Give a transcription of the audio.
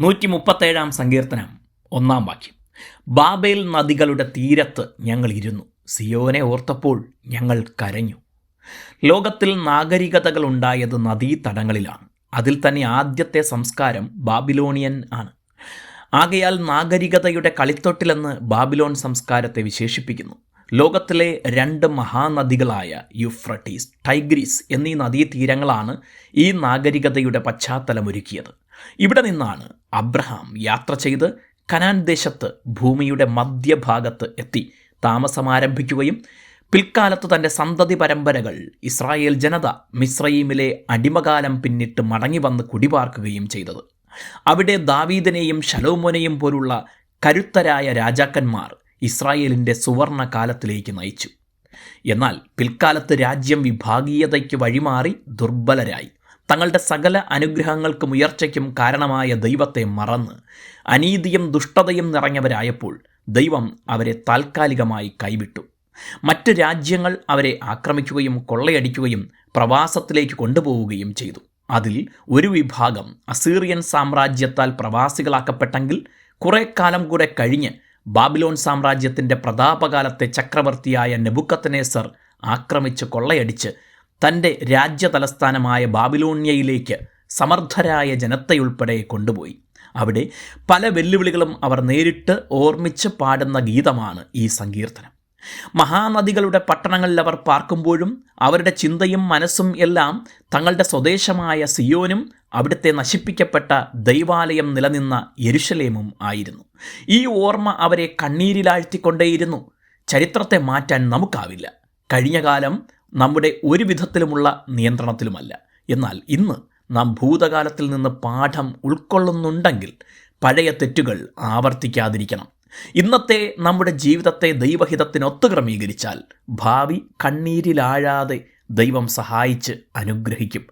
നൂറ്റി മുപ്പത്തേഴാം സങ്കീർത്തനം ഒന്നാം വാക്യം. ബാബേൽ നദികളുടെ തീരത്ത് ഞങ്ങൾ ഇരുന്നു. സിയോനെ ഓർത്തപ്പോൾ ഞങ്ങൾ കരഞ്ഞു. ലോകത്തിൽ നാഗരികതകൾ ഉണ്ടായത് നദീതടങ്ങളിലാണ്. അതിൽ തന്നെ ആദ്യത്തെ സംസ്കാരം ബാബിലോണിയൻ ആണ്. ആകയാൽ നാഗരികതയുടെ കളിത്തൊട്ടിലെന്ന് ബാബിലോൺ സംസ്കാരത്തെ വിശേഷിപ്പിക്കുന്നു. ലോകത്തിലെ രണ്ട് മഹാനദികളായ യുഫ്രട്ടീസ് ടൈഗ്രീസ് എന്നീ നദീതീരങ്ങളാണ് ഈ നാഗരികതയുടെ പശ്ചാത്തലമൊരുക്കിയത്. ഇവിടെ നിന്നാണ് അബ്രഹാം യാത്ര ചെയ്ത് കനാൻ ദേശത്ത് ഭൂമിയുടെ മധ്യഭാഗത്ത് എത്തി താമസമാരംഭിക്കുകയും പിൽക്കാലത്ത് തന്റെ സന്തതി പരമ്പരകൾ ഇസ്രായേൽ ജനത മിസ്രൈമിലെ അടിമകാലം പിന്നിട്ട് മടങ്ങി വന്ന് കുടിപാർക്കുകയും ചെയ്തത്. അവിടെ ദാവീദിനെയും ശലോമോനെയും പോലുള്ള കരുത്തരായ രാജാക്കന്മാർ ഇസ്രായേലിന്റെ സുവർണ കാലത്തിലേക്ക് നയിച്ചു. എന്നാൽ പിൽക്കാലത്ത് രാജ്യം വിഭാഗീയതയ്ക്ക് വഴിമാറി ദുർബലരായി. തങ്ങളുടെ സകല അനുഗ്രഹങ്ങൾക്കും ഉയർച്ചയ്ക്കും കാരണമായ ദൈവത്തെ മറന്ന് അനീതിയും ദുഷ്ടതയും നിറഞ്ഞവരായപ്പോൾ ദൈവം അവരെ താൽക്കാലികമായി കൈവിട്ടു. മറ്റ് രാജ്യങ്ങൾ അവരെ ആക്രമിക്കുകയും കൊള്ളയടിക്കുകയും പ്രവാസത്തിലേക്ക് കൊണ്ടുപോവുകയും ചെയ്തു. അതിൽ ഒരു വിഭാഗം അസീറിയൻ സാമ്രാജ്യത്താൽ പ്രവാസികളാക്കപ്പെട്ടെങ്കിൽ കുറേ കാലം കൂടെ കഴിഞ്ഞ് ബാബിലോൺ സാമ്രാജ്യത്തിന്റെ പ്രതാപകാലത്തെ ചക്രവർത്തിയായ നെബുക്കത്തനേസർ ആക്രമിച്ച് കൊള്ളയടിച്ച് തന്റെ രാജ്യതലസ്ഥാനമായ ബാബിലോണിയയിലേക്ക് സമർത്ഥരായ ജനത്തെയുൾപ്പെടെ കൊണ്ടുപോയി. അവിടെ പല വെല്ലുവിളികളും അവർ നേരിട്ട് ഓർമ്മിച്ച് പാടുന്ന ഗീതമാണ് ഈ സങ്കീർത്തനം. മഹാനദികളുടെ പട്ടണങ്ങളിൽ അവർ പാർക്കുമ്പോഴും അവരുടെ ചിന്തയും മനസ്സും എല്ലാം തങ്ങളുടെ സ്വദേശമായ സിയോനും അവിടുത്തെ നശിപ്പിക്കപ്പെട്ട ദൈവാലയം നിലനിന്ന യരുഷലേമും ആയിരുന്നു. ഈ ഓർമ്മ അവരെ കണ്ണീരിലാഴ്ത്തിക്കൊണ്ടേയിരുന്നു. ചരിത്രത്തെ മാറ്റാൻ നമുക്കാവില്ല. കഴിഞ്ഞ കാലം നമ്മുടെ ഒരു വിധത്തിലുമുള്ള നിയന്ത്രണത്തിലുമല്ല. എന്നാൽ ഇന്ന് നാം ഭൂതകാലത്തിൽ നിന്ന് പാഠം ഉൾക്കൊള്ളുന്നുണ്ടെങ്കിൽ പഴയ തെറ്റുകൾ ആവർത്തിക്കാതിരിക്കണം. ഇന്നത്തെ നമ്മുടെ ജീവിതത്തെ ദൈവഹിതത്തിനൊത്തു ക്രമീകരിച്ചാൽ ഭാവി കണ്ണീരിലാഴാതെ ദൈവം സഹായിച്ച് അനുഗ്രഹിക്കും.